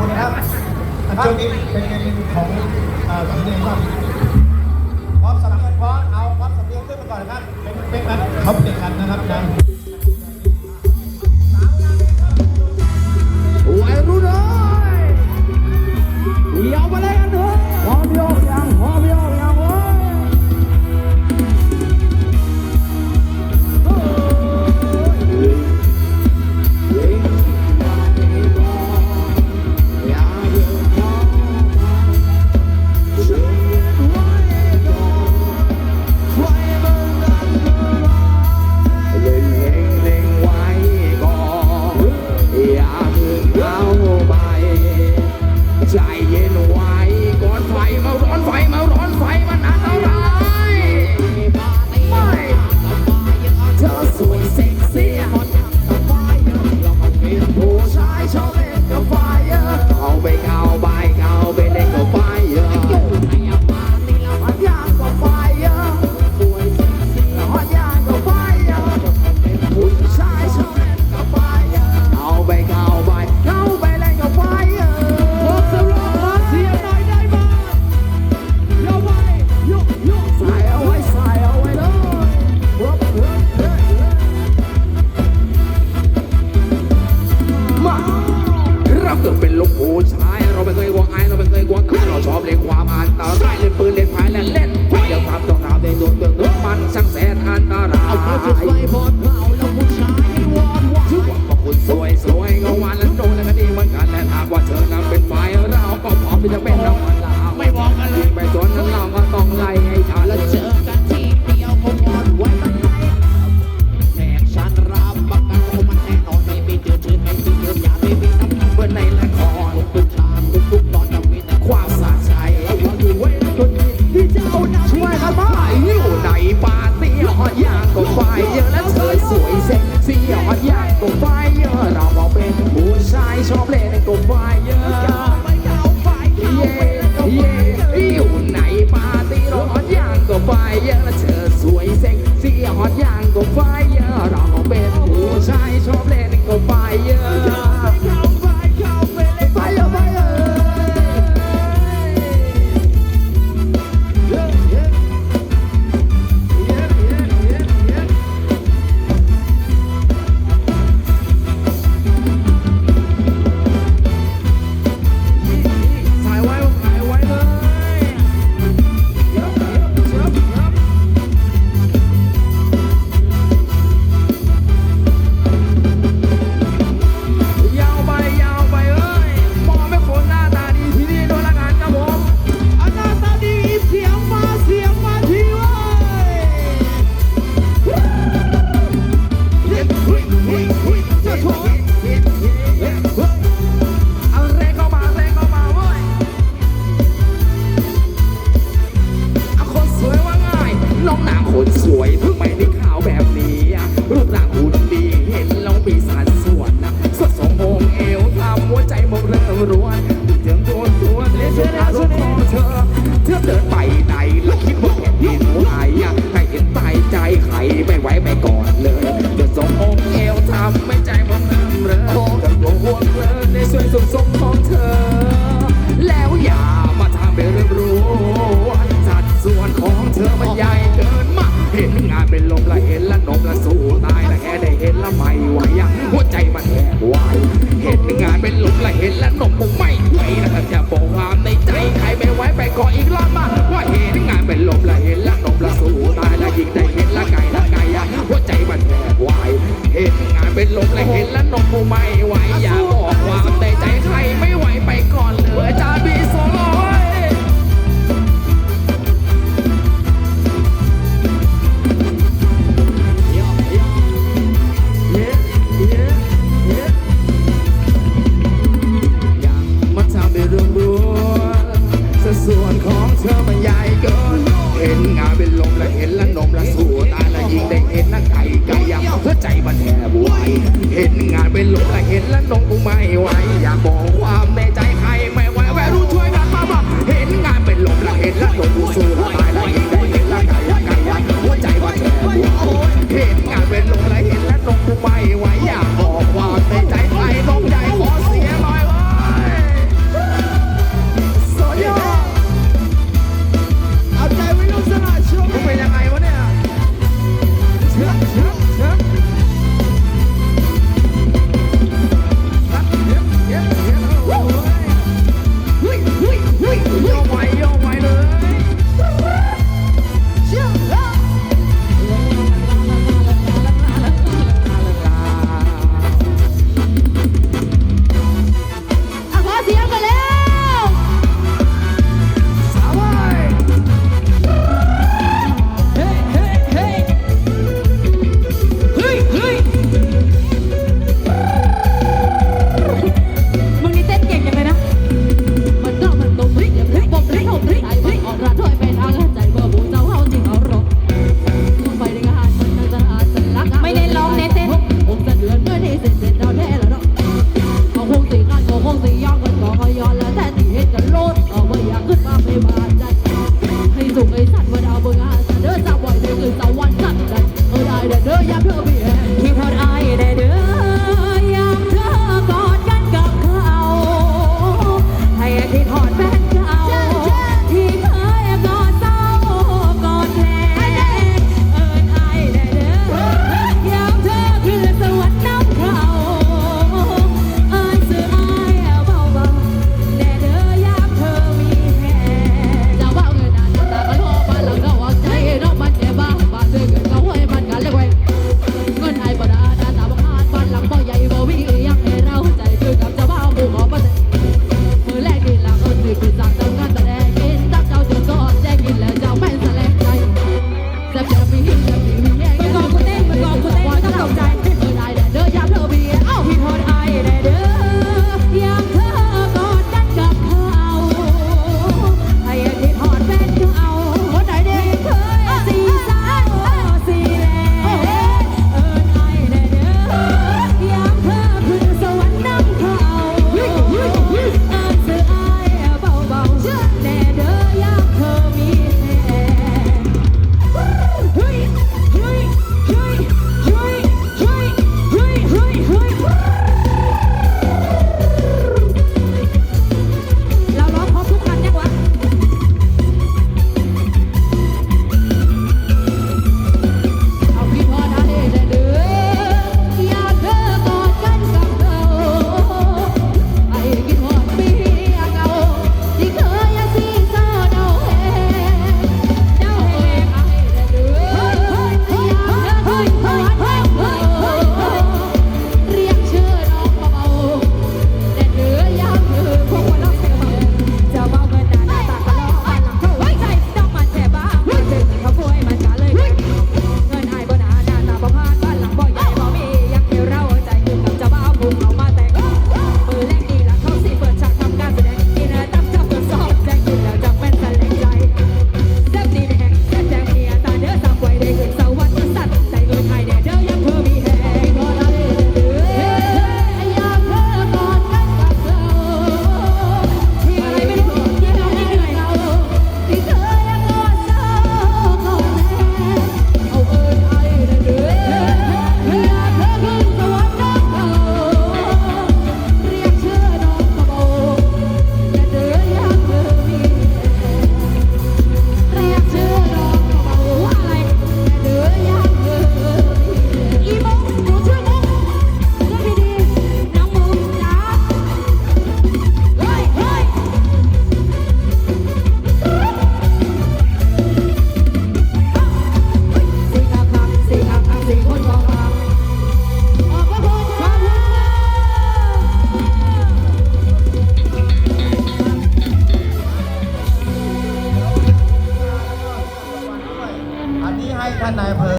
คุณนะครับอันช่วงนี้เป็นเกมของสำเนียงบ้างพร้อมสำเนียงพร้อมเอาพร้อมสำเนียงขึ้นมาก่อนนะครับเป็นเป็นแบบเขาเด็กกันนะครับนะ นเป็นลูกผู้ชาย เราไม่เคยกลัวอายเราไม่เคยกลัวตาเราชอบเล่นความอันตรายเล่นปืนเล่นผายและเล่นไฟเดี๋ยวความต้องราวในดวงเดืมันช่างแสนอันตรายเอาคนจุดไฟบอดเผาแล้วผู้ชายห้วอนวอนว่าคุณสวยสวยเงาหวานและโดนและก็ดีเหมือนกันและหากว่าเธอนั้นเป็นไฟเราก็พร้อมที่จะเป็น my reality. เห็นแล้วลงกูไม่ไหวอยากบอก yeah. He would